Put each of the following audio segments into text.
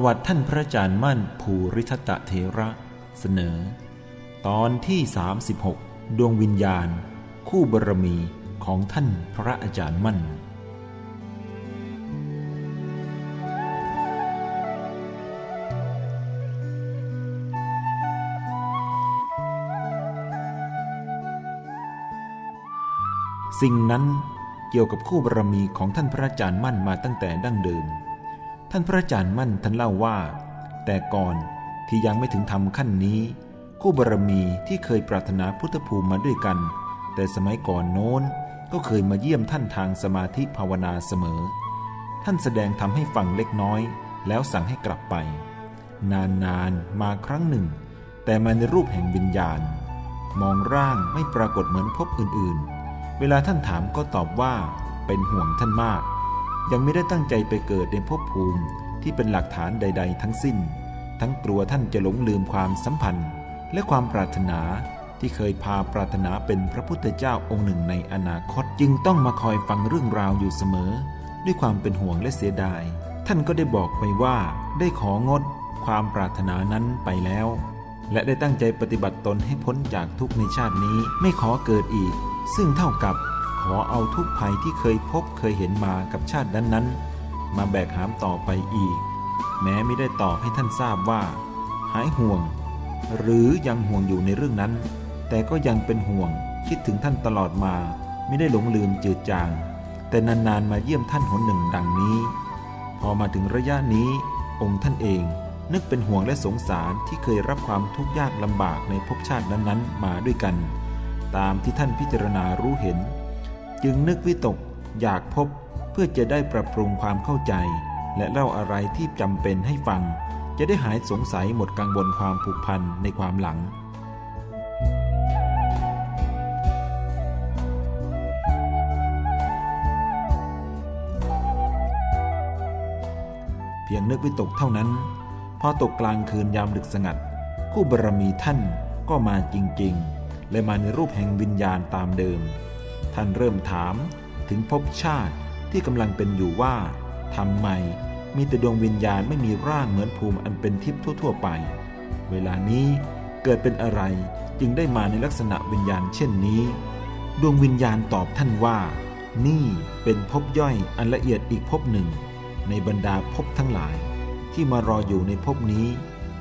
ประวัติท่านพระอาจารย์มั่นภูริทัตตเถระ เสนอ ตอนที่ 36 ดวงวิญญาณ คู่บารมีของท่านพระอาจารย์มั่น สิ่งนั้นเกี่ยวกับคู่บารมีของท่านพระอาจารย์มั่นมาตั้งแต่ดั้งเดิม ท่านพระอาจารย์มั่นท่านเล่าว่า แต่ก่อนที่ยังไม่ถึงทำขั้นนี้ คู่บารมีที่เคยปรารถนาพุทธภูมิมาด้วยกัน แต่สมัยก่อนโน้นก็เคยมาเยี่ยมท่านทางสมาธิภาวนาเสมอ ท่านแสดงทำให้ฟังเล็กน้อย แล้วสั่งให้กลับไป นานๆมาครั้งหนึ่ง แต่มาในรูปแห่งวิญญาณ มองร่างไม่ปรากฏเหมือนพบอื่นๆ เวลาท่านถามก็ตอบว่าเป็นห่วงท่านมาก ยังไม่ได้ตั้งใจไปเกิดในภพภูมิที่เป็นหลักฐานใด ๆ ทั้งสิ้น ทั้งกลัวท่านจะหลงลืมความสัมพันธ์ และความปรารถนาที่เคยพาปรารถนาเป็นพระพุทธเจ้าองค์หนึ่งในอนาคตจึงต้องมาคอยฟังเรื่องราวอยู่เสมอ ด้วยความเป็นห่วงและเสียดาย ท่านก็ได้บอกไปว่าได้ของดความปรารถนานั้นไปแล้ว และได้ตั้งใจปฏิบัติตนให้พ้นจากทุกในชาตินี้ไม่ขอเกิดอีก ซึ่งเท่ากับ ขอเอาทุกภัยที่เคยพบเคยเห็นมากับชาตินั้นๆ มาแบกหามต่อไปอีก แม้ไม่ได้ตอบให้ท่านทราบว่า หายห่วง หรือยังห่วงอยู่ในเรื่องนั้น แต่ก็ยังเป็นห่วงคิดถึงท่านตลอดมา ไม่ได้หลงลืมจืดจาง แต่นานๆมาเยี่ยมท่านหนหนึ่งดังนี้ พอมาถึงระยะนี้ องค์ท่านเองนึกเป็นห่วงและสงสารที่เคยรับความทุกข์ยากลำบากในภพชาตินั้นๆ มาด้วยกัน ตามที่ท่านพิจารณารู้เห็น จึงนึกวิตกอยากพบเพื่อจะได้ปรับปรุงความเข้าใจ และเล่าอะไรที่จำเป็นให้ฟัง จะได้หายสงสัยหมดกังวลความผูกพันในความหลังเพียงนึกวิตกเท่านั้น พอตกกลางคืนยามดึกสงัด คู่บารมีท่านก็มาจริงๆ และมาในรูปแห่งวิญญาณตามเดิม ท่านเริ่มถามถึงภพชาติที่กำลังเป็นอยู่ว่าทำไมมีแต่ดวงวิญญาณไม่มีร่างเหมือนภูมิอันเป็นทิพย์ทั่ว ๆ ไป เวลานี้เกิดเป็นอะไรจึงได้มาในลักษณะวิญญาณเช่นนี้ ดวงวิญญาณตอบท่านว่า นี่เป็นภพย่อยอันละเอียดอีกภพหนึ่ง ในบรรดาภพทั้งหลาย ที่มารออยู่ในภพนี้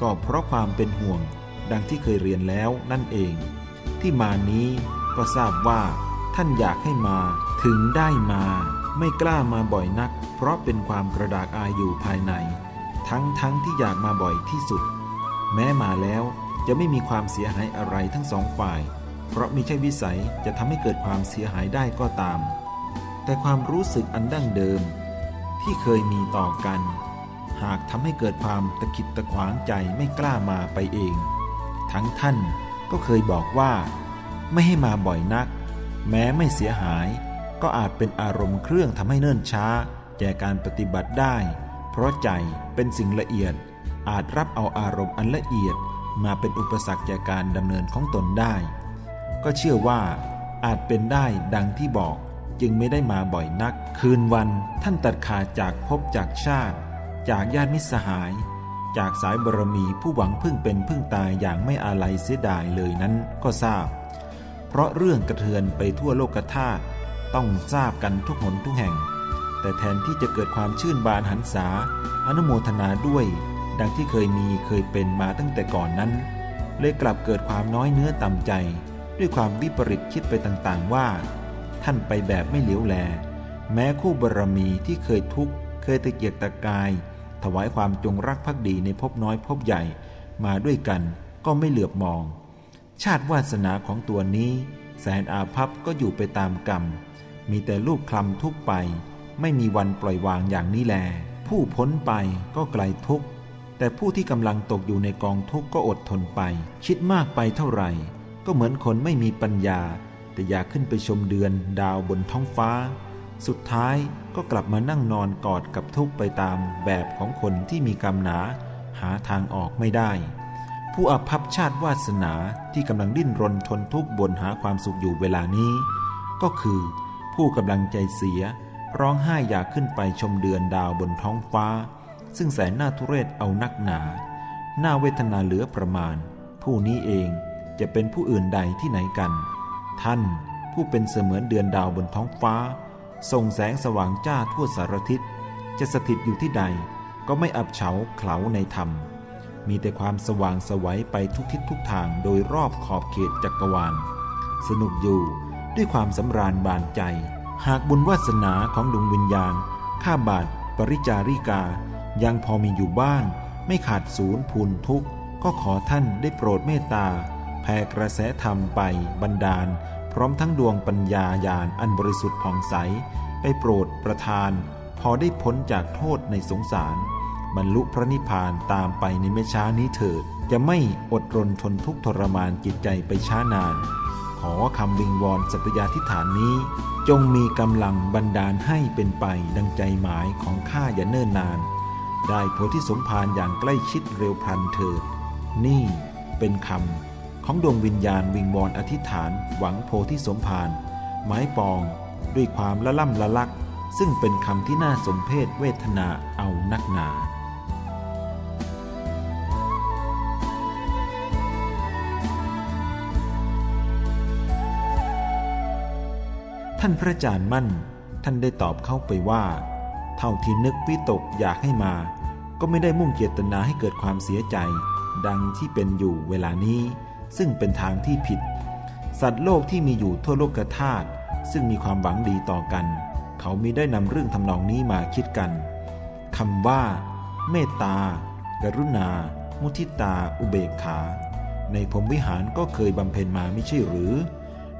ก็เพราะความเป็นห่วงดังที่เคยเรียนแล้วนั่นเอง ที่มานี้ก็ทราบว่า ท่านอยากให้มาถึงได้มา ไม่กล้ามาบ่อยนัก เพราะเป็นความกระดากอายอยู่ภายใน ทั้งทั้งที่อยากมาบ่อยที่สุด แม้มาแล้วจะไม่มีความเสียหายอะไรทั้งสองฝ่าย เพราะมีใช่วิสัยจะทำให้เกิดความเสียหายได้ก็ตาม แต่ความรู้สึกอันดั้งเดิม ที่เคยมีต่อกัน หากทำให้เกิดความตะขิดตะขวางใจไม่กล้ามาไปเอง ทั้งท่านก็เคยบอกว่า ไม่ให้มาบ่อยนัก แม้ไม่เสียหาย ก็อาจเป็นอารมณ์เครื่องทำให้เนิ่นช้า แก่การปฏิบัติได้ เพราะใจเป็นสิ่งละเอียด อาจรับเอาอารมณ์อันละเอียดมาเป็นอุปสรรคแก่การดำเนินของตนได้ ก็เชื่อว่า อาจเป็นได้ดังที่บอกจึงไม่ได้มาบ่อยนัก คืนวันท่านตัดขาดจากภพจากชาติ จากญาติมิตรสหาย จากสายบารมีผู้หวังพึ่งเป็นพึ่งตายอย่างไม่อาลัยเสียดายเลยนั้นก็ทราบ เพราะเรื่องกระเทือนไปทั่วโลกธาตุต้องทราบกันทุกหนทุกแห่ง แต่แทนที่จะเกิดความชื่นบานหันษาอนุโมทนาด้วย ดังที่เคยมีเคยเป็นมาตั้งแต่ก่อนนั้น เลยกลับเกิดความน้อยเนื้อต่ำใจ ด้วยความวิปริตคิดไปต่างๆว่า ท่านไปแบบไม่เหลียวแล แม้คู่บารมีที่เคยทุกข์เคยตะเกียกตะกาย ถวายความจงรักภักดีในภพน้อยภพใหญ่มาด้วยกันก็ไม่เหลือบมอง ชาติวาสนาของตัวนี้ แสนอาภัพก็อยู่ไปตามกรรม มีแต่ลูกคลำทุกไป ไม่มีวันปล่อยวางอย่างนี้แล ผู้พ้นไปก็ไกลทุกข์แต่ผู้ที่กำลังตกอยู่ในกองทุกข์ก็อดทนไป คิดมากไปเท่าไหร่ ก็เหมือนคนไม่มีปัญญา แต่อยากขึ้นไปชมเดือนดาวบนท้องฟ้า สุดท้ายก็กลับมานั่งนอนกอดกับทุกข์ไปตามแบบของคนที่มีกรรมหนา หาทางออกไม่ได้ ผู้อภัพชาติวาสนาที่กำลังดิ้นรนทนทุกข์บนหาความสุขอยู่เวลานี้ ก็คือ ผู้กำลังใจเสีย ร้องไห้อยากขึ้นไปชมเดือนดาวบนท้องฟ้า ซึ่งแสนน่าทุเรศเอานักหนาหน่าเวทนาเหลือประมาณ ผู้นี้เองจะเป็นผู้อื่นใดที่ไหนกัน ท่านผู้เป็นเสมือนเดือนดาวบนท้องฟ้า ส่งแสงสว่างจ้าทั่วสารทิศจะสถิตอยู่ที่ใดก็ไม่อับเฉาเขลาในธรรม มีแต่ความสว่างสวัยไปทุกทิศทุกทางโดยรอบขอบเขตจักรวาล สนุกอยู่ด้วยความสำราญบานใจ หากบุญวาสนาของดวงวิญญาณ ข้าบาทปริจาริกา ยังพอมีอยู่บ้าง ไม่ขาดศูนย์พูนทุกก็ขอท่านได้โปรดเมตตาแผ่กระแสธรรมไปบันดาล พร้อมทั้งดวงปัญญาญาณอันบริสุทธิ์ผ่องใส ไปโปรดประทาน พอได้พ้นจากโทษในสงสาร บรรลุพระนิพพานตามไปในไม่ช้านี้เถิด จะไม่อดรนทนทุกทรมานจิตใจไปช้านาน ขอคำวิงวอนสัตยาธิฐานนี้ จงมีกำลังบันดาลให้เป็นไปดังใจหมายของข้าอย่าเนิ่นนาน ได้โพธิสมภารอย่างใกล้ชิดเร็วพลันเถิด นี่เป็นคำของดวงวิญญาณวิงวอนอธิษฐานหวังโพธิสมภารไม้ปองด้วยความละล่ำละลัก ซึ่งเป็นคำที่น่าสมเพชเวทนาเอานักหนา ท่านพระอาจารย์มั่น ท่านได้ตอบเข้าไปว่า เท่าที่นึกวิตกอยากให้มา ก็ไม่ได้มุ่งเจตนาให้เกิดความเสียใจ ดังที่เป็นอยู่เวลานี้ ซึ่งเป็นทางที่ผิด สัตว์โลกที่มีอยู่ทั่วโลกธาตุซึ่งมีความหวังดีต่อกัน เขามีได้นำเรื่องทำนองนี้มาคิดกันคำว่า เมตตา กรุณา มุทิตา อุเบกขา ในพรมวิหารก็เคยบำเพ็ญมาไม่ใช่หรือ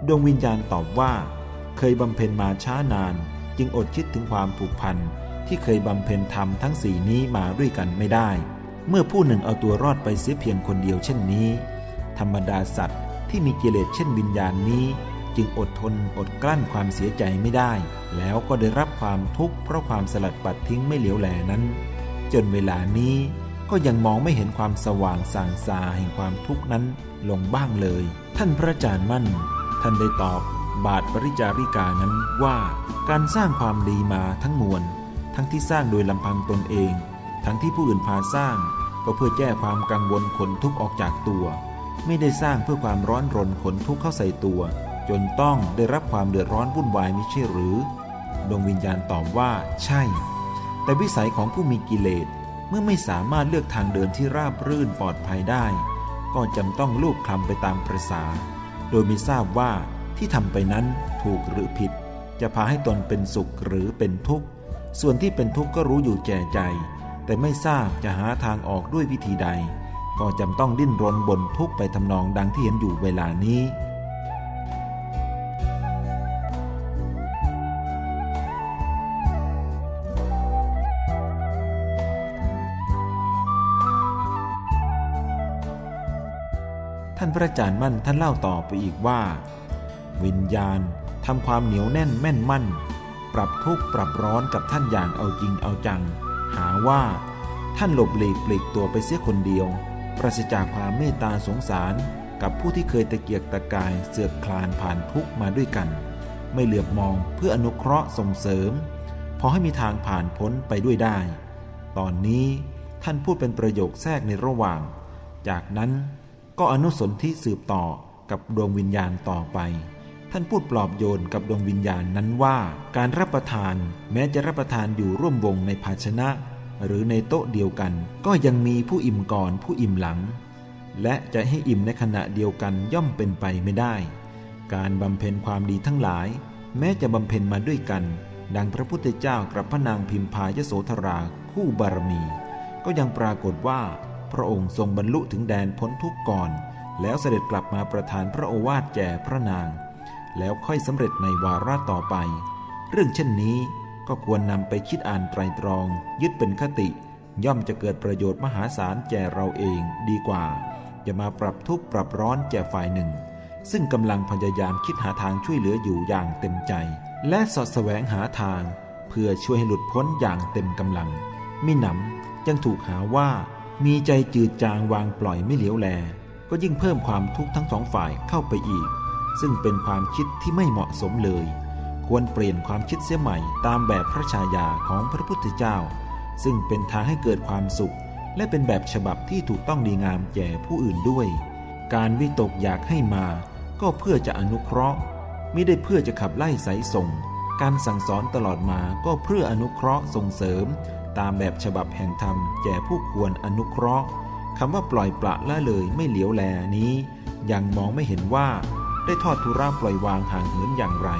ดวงวิญญาณตอบว่า ยบำเพ็ญมาช้านาน จึงอดคิดถึงความผูกพันที่เคยบำเพ็ญธรรมทั้งสี่นี้มาด้วยกันไม่ได้ เมื่อผู้หนึ่งเอาตัวรอดไปเสียเพียงคนเดียวเช่นนี้ ธรรมดาสัตว์ที่มีกิเลสเช่นวิญญาณนี้ จึงอดทนอดกลั้นความเสียใจไม่ได้ แล้วก็ได้รับความทุกข์เพราะความสลัดปัดทิ้งไม่เหลียวแลนั้น จนเวลานี้ก็ยังมองไม่เห็นความสว่างสางซาแห่งความทุกข์นั้นลงบ้างเลย ท่านพระอาจารย์มั่น ท่านได้ตอบ บาทปริจาริกานั้นว่าการสร้างความดีมาทั้งมวล ทั้งที่สร้างโดยลำพังตนเอง ทั้งที่ผู้อื่นพาสร้าง ก็เพื่อแก้ความกังวลขนทุกข์ออกจากตัว ไม่ได้สร้างเพื่อความร้อนรนขนทุกข์เข้าใส่ตัว จนต้องได้รับความเดือดร้อนวุ่นวายมิใช่หรือ ดวงวิญญาณตอบว่า ใช่ แต่วิสัยของผู้มีกิเลสเมื่อไม่สามารถเลือกทางเดินที่ราบรื่นปลอดภัยได้ ก็จำต้องลูบคลำไปตามประษา โดยไม่ทราบว่า ที่ทำไปนั้นถูกหรือผิด จะพาให้ตนเป็นสุขหรือเป็นทุกข์ ส่วนที่เป็นทุกข์ก็รู้อยู่แก่ใจ แต่ไม่ทราบจะหาทางออกด้วยวิธีใด ก็จำต้องดิ้นรนบนทุกข์ไปทำนองดังที่เห็นอยู่เวลานี้ท่านพระอาจารย์มั่นท่านเล่าต่อไปอีกว่า วิญญาณทำความเหนียวแน่นแม่นมั่น ปรับทุกข์ปรับร้อนกับท่านอย่างเอาจริงเอาจัง หาว่า ท่านหลบหลีกปลีกตัวไปเสียคนเดียว ปราศจากความเมตตาสงสารกับผู้ที่เคยตะเกียกตะกายเสือกคลานผ่านทุกข์มาด้วยกัน ไม่เหลือบมองเพื่ออนุเคราะห์ส่งเสริม พอให้มีทางผ่านพ้นไปด้วยได้ ตอนนี้ท่านพูดเป็นประโยคแทรกในระหว่าง จากนั้นก็อนุสนธิสืบต่อกับดวงวิญญาณต่อไป ท่านพูดปลอบโยนกับดวงวิญญาณนั้นว่า การรับประทานแม้จะรับประทานอยู่ร่วมวงในภาชนะ หรือในโต๊ะเดียวกัน ก็ยังมีผู้อิ่มก่อนผู้อิ่มหลัง และจะให้อิ่มในขณะเดียวกันย่อมเป็นไปไม่ได้ การบำเพ็ญความดีทั้งหลาย แม้จะบำเพ็ญมาด้วยกัน ดังพระพุทธเจ้ากับพระนางพิมพายโสธราคู่บารมี ก็ยังปรากฏว่า พระองค์ทรงบรรลุถึงแดนพ้นทุกข์ก่อน แล้วเสด็จกลับมาประทานพระโอวาทแก่พระนาง แล้วค่อยสำเร็จในวาระต่อไป เรื่องเช่นนี้ก็ควรนำไปคิดอ่านไตรตรอง ยึดเป็นคติ ย่อมจะเกิดประโยชน์มหาศาลแก่เราเองดีกว่า อย่ามาปรับทุกข์ปรับร้อนแก่ฝ่ายหนึ่ง ซึ่งกำลังพยายามคิดหาทางช่วยเหลืออยู่อย่างเต็มใจ และสอดแสวงหาทาง เพื่อช่วยให้หลุดพ้นอย่างเต็มกำลังมิหนำยังถูกหาว่า มีใจจืดจางวางปล่อยไม่เหลียวแล ก็ยิ่งเพิ่มความทุกข์ทั้งสองฝ่ายเข้าไปอีก ซึ่งเป็นความคิดที่ไม่เหมาะสมเลย ควรเปลี่ยนความคิดเสียใหม่ตามแบบพระชายาของพระพุทธเจ้า ซึ่งเป็นทางให้เกิดความสุข และเป็นแบบฉบับที่ถูกต้องดีงามแก่ผู้อื่นด้วย การวิตกอยากให้มา ก็เพื่อจะอนุเคราะห์ไม่ได้เพื่อจะขับไล่ไสส่ง การสั่งสอนตลอดมาก็เพื่ออนุเคราะห์ส่งเสริม ตามแบบฉบับแห่งธรรมแก่ผู้ควรอนุเคราะห์คำว่าปล่อยปละละเลยไม่เหลียวแลนี้ ยังมองไม่เห็นว่า ได้ทอดทุราปล่อยวางห่างเหินอย่างไร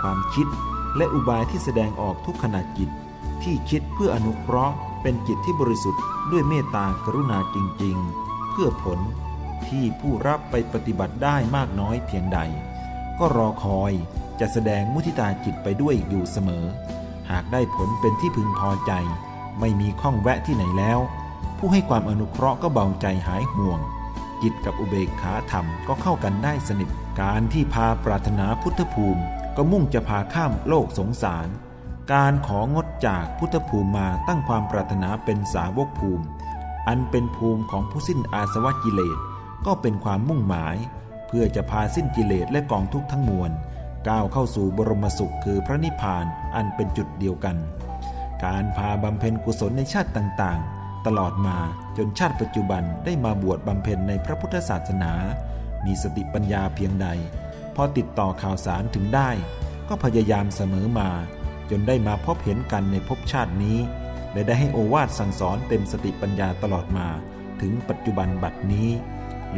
ความคิดและอุบายที่แสดงออกทุกขณะจิต ที่คิดเพื่ออนุเคราะห์ เป็นจิตที่บริสุทธิ์ด้วยเมตตากรุณาจริง ๆ เพื่อผลที่ผู้รับไปปฏิบัติได้มากน้อยเพียงใด ก็รอคอยจะแสดงมุทิตาจิตไปด้วยอยู่เสมอ หากได้ผลเป็นที่พึงพอใจ ไม่มีข้องแวะที่ไหนแล้ว ผู้ให้ความอนุเคราะห์ก็เบาใจหายห่วง จิตกับอุเบกขาธรรมก็เข้ากันได้สนิท การที่พาปรารถนาพุทธภูมิ ก็มุ่งจะพาข้ามโลกสงสาร การของดจากพุทธภูมิมาตั้งความปรารถนาเป็นสาวกภูมิ อันเป็นภูมิของผู้สิ้นอาสวะกิเลส ก็เป็นความมุ่งหมาย เพื่อจะพาสิ้นกิเลสและกองทุกข์ทั้งมวลก้าวเข้าสู่บรมสุขคือพระนิพพานอันเป็นจุดเดียวกัน การพาบำเพ็ญกุศลในชาติต่างๆ ตลอดมาจนชาติปัจจุบันได้มาบวชบำเพ็ญในพระพุทธศาสนา มีสติปัญญาเพียงใด พอติดต่อข่าวสารถึงได้ ก็พยายามเสมอมา จนได้มาพบเห็นกันในภพชาตินี้ และได้ให้โอวาทสั่งสอนเต็มสติปัญญาตลอดมา ถึงปัจจุบันบัดนี้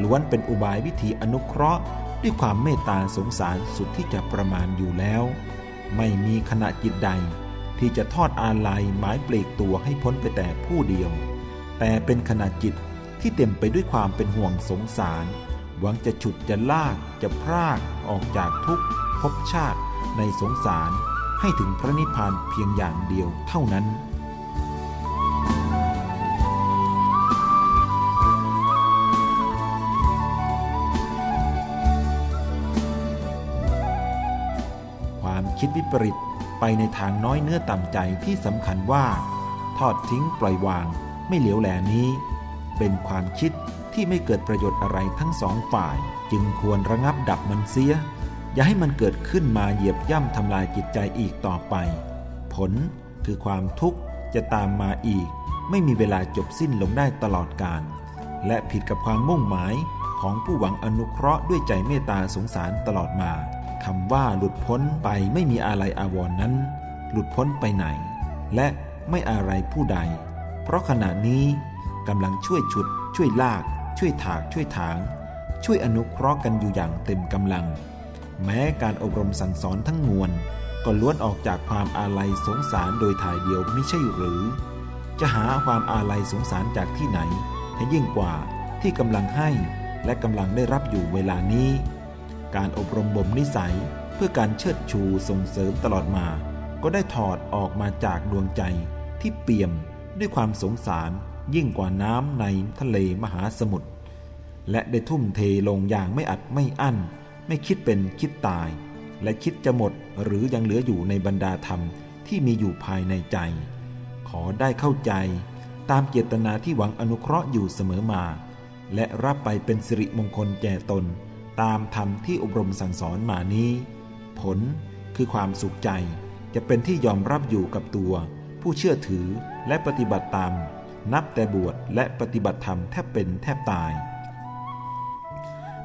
ล้วนเป็นอุบายวิธีอนุเคราะห์ด้วยความเมตตาสงสารสุดที่จะประมาณอยู่แล้ว ไม่มีขณะจิตใด ที่จะทอดอาลัยหมายเปลีกตัวให้พ้นไปแต่ผู้เดียว แต่เป็นขณะจิตที่เต็มไปด้วยความเป็นห่วงสงสาร หวังจะฉุดจะลากจะพรากออกจากทุกภพชาติในสงสารให้ถึงพระนิพพานเพียงอย่างเดียวเท่านั้นความคิดวิปริตไปในทางน้อยเนื้อต่ำใจที่สำคัญว่า ทอดทิ้งปล่อยวาง ไม่เหลียวแหลนี้ เป็นความคิดที่ไม่เกิดประโยชน์อะไรทั้งสองฝ่าย จึงควรระงับดับมันเสีย อย่าให้มันเกิดขึ้นมาเหยียบย่ำทำลายจิตใจอีกต่อไป ผลคือความทุกข์จะตามมาอีก ไม่มีเวลาจบสิ้นลงได้ตลอดกาลและผิดกับความมุ่งหมายของผู้หวังอนุเคราะห์ด้วยใจเมตตาสงสารตลอดมาคำว่าหลุดพ้นไปไม่มีอะไรอาวรณ์นั้น หลุดพ้นไปไหน และไม่อะไรผู้ใด เพราะขณะนี้กำลังช่วยฉุด ช่วยลาก ช่วยถาก ช่วยถาง ช่วยอนุเคราะห์กันอยู่อย่างเต็มกำลัง แม้การอบรมสั่งสอนทั้งมวลก็ล้วนออกจากความอาลัยสงสารโดยถ่ายเดียวไม่ใช่หรือ จะหาความอาลัยสงสารจากที่ไหนให้ยิ่งกว่าที่กำลังให้และกำลังได้รับอยู่เวลานี้ การอบรมบ่มนิสัยเพื่อการเชิดชูส่งเสริมตลอดมา ก็ได้ถอดออกมาจากดวงใจที่เปี่ยม ด้วยความสงสารยิ่งกว่าน้ำในทะเลมหาสมุทรและได้ทุ่มเทลงอย่างไม่อัดไม่อั้น ไม่คิดเป็นคิดตาย และคิดจะหมดหรือยังเหลืออยู่ในบรรดาธรรมที่มีอยู่ภายในใจ ขอได้เข้าใจตามเจตนาที่หวังอนุเคราะห์อยู่เสมอมา และรับไปเป็นสิริมงคลแก่ตน ตามธรรมที่อบรมสั่งสอนมานี้ ผลคือความสุขใจจะเป็นที่ยอมรับอยู่กับตัว ผู้เชื่อถือและปฏิบัติตาม นับแต่บวชและปฏิบัติธรรมแทบเป็นแทบตาย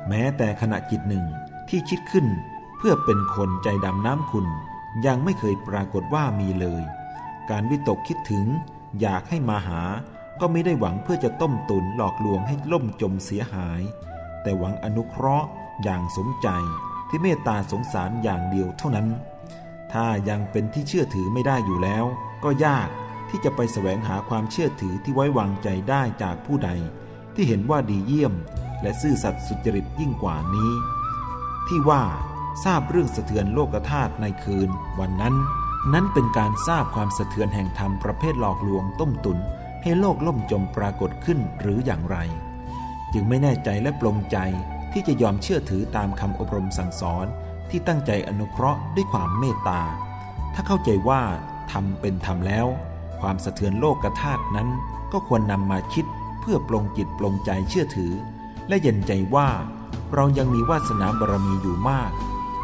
แม้แต่ขณะจิตหนึ่งที่คิดขึ้นเพื่อเป็นคนใจดำน้ำคุณ ยังไม่เคยปรากฏว่ามีเลย การวิตกคิดถึงอยากให้มาหา ก็ไม่ได้หวังเพื่อจะต้มตุนหลอกลวงให้ล่มจมเสียหาย แต่หวังอนุเคราะห์อย่างสมใจที่เมตตาสงสารอย่างเดียวเท่านั้น ถ้ายังเป็นที่เชื่อถือไม่ได้อยู่แล้ว ก็ยากที่จะไปแสวงหาความเชื่อถือที่ไว้วางใจได้จากผู้ใด ที่เห็นว่าดีเยี่ยม และซื่อสัตย์สุจริตยิ่งกว่านี้ ที่ว่าทราบเรื่องสะเทือนโลกธาตุในคืน วันนั้น นั้นเป็นการทราบความสะเทือนแห่งธรรมประเภทหลอกลวงต้มตุน ให้โลกล่มจมปรากฏขึ้นหรืออย่างไร จึงไม่แน่ใจและปลงใจที่จะยอมเชื่อถือตามคำอบรมสั่งสอน ที่ตั้งใจอนุเคราะห์ด้วยความเมตตา ถ้าเข้าใจว่าทำเป็นธรรมแล้ว ความสะเทือนโลกธาตุนั้น ก็ควรนำมาคิดเพื่อปลงจิตปลงใจเชื่อถือ และเย็นใจว่าเรายังมีวาสนาบารมีอยู่มาก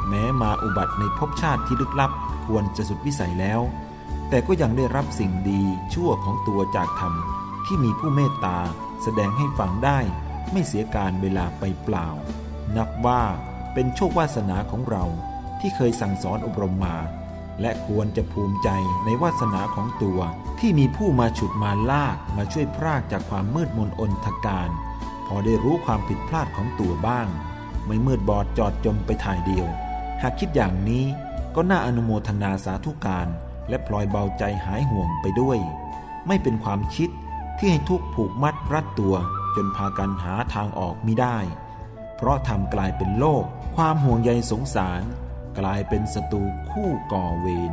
แม้มาอุบัติในภพชาติที่ลึกลับควรจะสุดวิสัยแล้ว แต่ก็ยังได้รับสิ่งดีชั่วของตัวจากธรรมที่มีผู้เมตตาแสดงให้ฟังได้ ไม่เสียการเวลาไปเปล่า นับว่า เป็นโชควาสนาของเราที่เคยสั่งสอนอบรมมา และควรจะภูมิใจในวาสนาของตัว ที่มีผู้มาฉุดมาลากมาช่วยพรากจากความมืดมนอนทการ พอได้รู้ความผิดพลาดของตัวบ้าง ไม่มืดบอดจอดจมไปถ่ายเดียว หากคิดอย่างนี้ก็น่าอนุโมทนาสาธุการ และพลอยเบาใจหายห่วงไปด้วย ไม่เป็นความคิดที่ให้ทุกผูกมัดรัดตัว จนพากันหาทางออกไมิได้ เพราะทำกลายเป็นโลก ความห่วงใยสงสาร กลายเป็นศัตรูคู่ก่อเวร